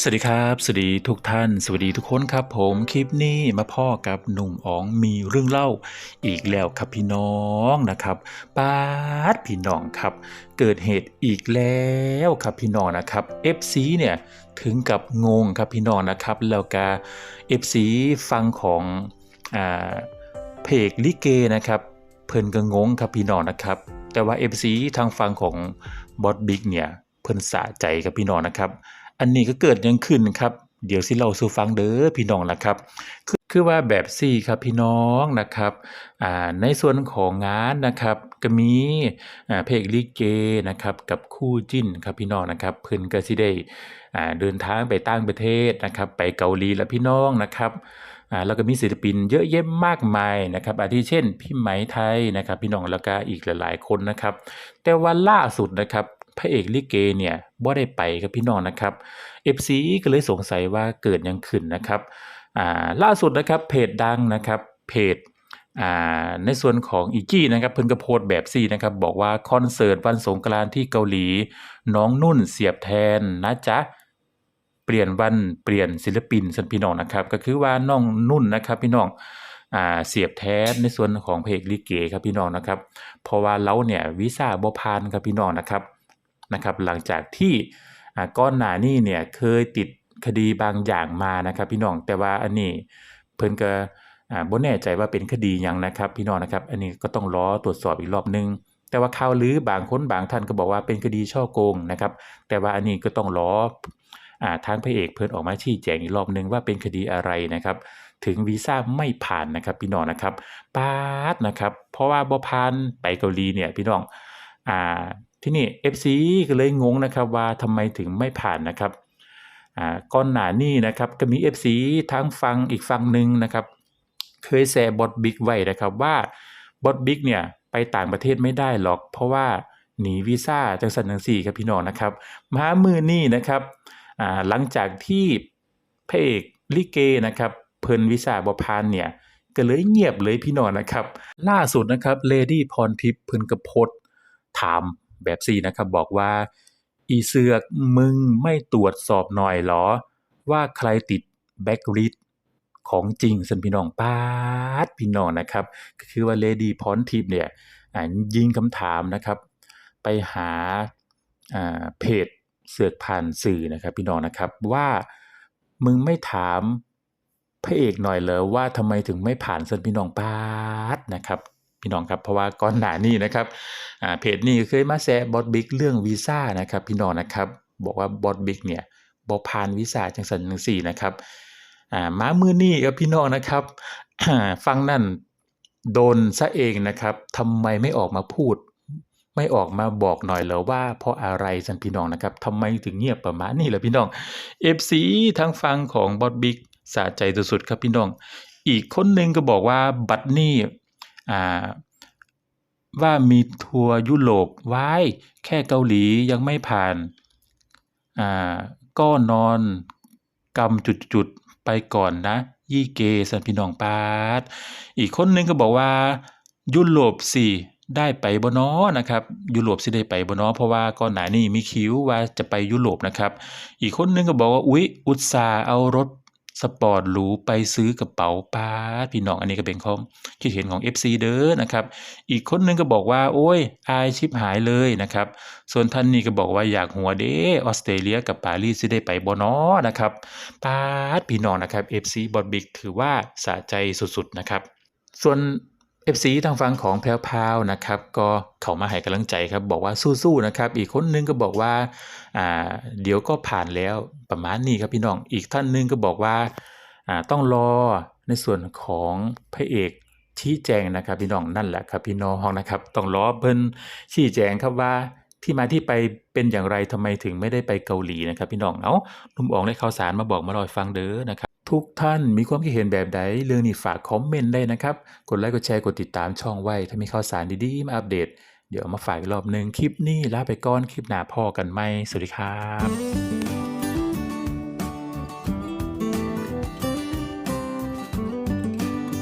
สวัสดีครับ สวัสดีทุกท่าน สวัสดีทุกคนครับ ผมคลิปนี้มาพ่อกับหนุ่มอ๋องมีเรื่องเล่าอีกแล้วครับพี่น้องนะครับป้าดพี่น้องครับ เกิดเหตุอีกแล้วครับพี่น้องนะครับ FC เนี่ยถึงกับงงครับพี่น้องนะครับ แล้วก็ FC ฟังของอ่าเพจลิเกนะครับ เพิ่นก็งงครับพี่น้องนะครับ แต่ว่า FC ทางฟังของบอสบิ๊กเนี่ยเพิ่นสะใจครับพี่น้องนะครับ อันนี้ก็เกิดยังขึ้นครับ เดี๋ยวสิเล่าสู่ฟังเด้อพี่น้องล่ะครับ คือคือว่าแบบซี่ครับพี่น้องนะครับในส่วนของงานนะครับก็มีเพลงลิเกนะครับกับคู่จิ้นครับพี่น้องนะครับเพิ่นก็สิได้เดินทางไปต่างประเทศนะครับ ไปเกาหลีแล้วพี่น้องนะครับอ่าแล้วก็มีศิลปินเยอะแยะมากมายนะครับอาทิเช่นพี่ไหมไทยนะครับ พี่น้องแล้วก็อีกหลาย ๆ คนนะครับ แต่ว่าล่าสุดนะครับ พระเอกลิเกเนี่ยบ่ได้ไปครับพี่น้องนะครับ FC ก็เลยสงสัยว่าเกิดยังขึ้นนะครับอ่าล่าสุดนะครับเพจดังนะครับเพจอ่าในส่วนของอีกี้นะครับเพิ่นก็โพสต์แบบซี่นะครับบอกว่าคอนเสิร์ตวันสงกรานต์ที่เกาหลี น้องนุ่นเสียบแทนนะจ๊ะเปลี่ยนวันเปลี่ยนศิลปินสันพี่น้องนะครับ ก็คือว่าน้องนุ่นนะครับพี่น้องอ่าเสียบแทนในส่วนของเพลงลิเกครับพี่น้องนะครับ เพราะว่าเราเนี่ยวีซ่าบ่ผ่านครับพี่น้องนะครับ นะครับหลังจากที่ก้อนหนานี้เนี่ยเคยติดคดีบางอย่างมานะครับ พี่น้องแต่ว่าอันนี้เพิ่นก็อ่าบ่แน่ใจว่าเป็นคดียังนะครับ พี่น้องนะครับ อันนี้ก็ต้องรอตรวจสอบอีกรอบหนึง แต่ว่าข่าวลือบางคนบางท่านก็บอกว่าเป็นคดีช่อโกงนะครับ แต่ว่าอันนี้ก็ต้องรออ่าทางพระเอกเพิ่นออกมาชี้แจงอีกรอบหนึงว่าเป็นคดีอะไรนะครับ ถึงวีซ่าไม่ผ่านนะครับ พี่น้องนะครับปาดนะครับ เพราะว่าบ่ผ่านไปเกาหลีเนี่ยพี่น้องอ่า ที่นี่ FC ก็เลยงงนะครับว่าทำไมถึงไม่ผ่านนะครับอ่าก่อนหนานี้นะครับก็มี FC ทั้งฟังอีกฝั่งหนึ่งนะครับ เคยแชร์บอทบิ๊กไว้นะครับว่าบอทบิ๊กเนี่ยไปต่างประเทศไม่ได้หรอก เพราะว่าหนีวีซ่าจังสันจังสี่ครับพี่น้องนะครับมามือนี่นะครับอ่าหลังจากที่พระเอกลิเกนะครับเพิ่นวีซ่าบ่ผ่านเนี่ยก็เลยเงียบเลยพี่น้องนะครับ ล่าสุดนะครับเลดี้พรทิพย์เพิ่นก็โพสต์ถาม แบบสี่นะครับบอกว่า อีเสือกมึงไม่ตรวจสอบหน่อยเหรอ ว่าใครติดแบ็กลิสของจริงสันพี่น้องปาดพี่น้องนะครับก็คือว่าเลดี้พรทิพย์เนี่ยยิงคำถามนะครับ ไปหาาเพจเสือกผ่านสื่อนะครับพี่น้องนะครับว่ามึงไม่ถามพระเอกหน่อยเหรอว่าทำไมถึงไม่ผ่านสันพี่น้องปาดนะครับ พี่น้องครับเพราะว่าก่อนหน้านี้นะครับเพจนี้เคยมาแซะบอสบิ๊กเรื่องวีซ่านะครับพี่น้องนะครับบอกว่าบอสบิ๊กเนี่ยบ่ผ่านวีซ่าจังสันจังสี่นะครับอ่ามามือนี้ครับพี่น้องนะครับฟังนั่นโดนซะเองนะครับทำไมไม่ออกมาพูด ไม่ออกมาบอกหน่อยเหรอว่าเพราะอะไรสันพี่น้องนะครับทำไมถึงเงียบประมาณนี้ล่ะพี่น้อง FC ทางฟังของบอสบิ๊กสะใจสุดๆครับพี่น้อง อีกคนหนึ่งก็บอกว่าบัตรนี่ ว่ามีทัวร์ยุโรปไว้แค่เกาหลียังไม่ผ่าน ก็นอนกำจุดๆไปก่อนนะ ยี่เกสันพี่น้องปาดอีกคนหนึงก็บอกว่ายุโรปสิได้ไปบน้อนะครับ ยุโรปสิได้ไปบน้อเพราะว่าก่อนหน้านี้มีคิวว่าจะไปยุโรปนะครับ อีกคนหนึงก็บอกว่าอุ๊ยอุตสาเอารถ สปอร์ตหรูไปซื้อกระเป๋าปาพี่น้องอันนี้ก็เป็นความคิดเห็นของ FC เด้อนะครับอีกคนหนึงก็บอกว่าโอ้ยอายชิบหายเลยนะครับส่วนท่านนี้ก็บอกว่าอยากหัวเด้ออสเตรเลียกับปารีสจะได้ไปบอนอนะครับปาพี่น้องนะครับ FC บอดบิกถือว่าสะใจสุดๆนะครับส่วน FC ทางฝั่งของแพรวพาวนะครับ ก็เขามาให้กำลังใจครับบอกว่าสู้ๆนะครับ อีกคนนึงก็บอกว่าอ่าเดี๋ยวก็ผ่านแล้วประมาณนี้ครับพี่น้องอีกท่านนึงก็บอกว่าอ่าต้องรอในส่วนของพระเอกชี้แจงนะครับพี่น้องนั่นแหละครับพี่น้องนะครับ ต้องรอเพิ่นชี้แจงครับว่าที่มาที่ไปเป็นอย่างไรทำไมถึงไม่ได้ไปเกาหลีนะครับ พี่น้องเนาะหนุ่มอองได้ข่าวสารมาบอกมาลอยฟังเด้อนะครับ ทุกท่านมีความคิดเห็นแบบใดเรื่องนี้ฝากคอมเมนต์ได้นะครับ กดไลค์กดแชร์กดติดตามช่องไว้ ถ้ามีข่าวสารดีๆมาอัปเดต เดี๋ยวมาฝากอีกรอบหนึ่งคลิปนี้ลาไปก่อนคลิปหน้าพ่อกันไหมสวัสดีครับ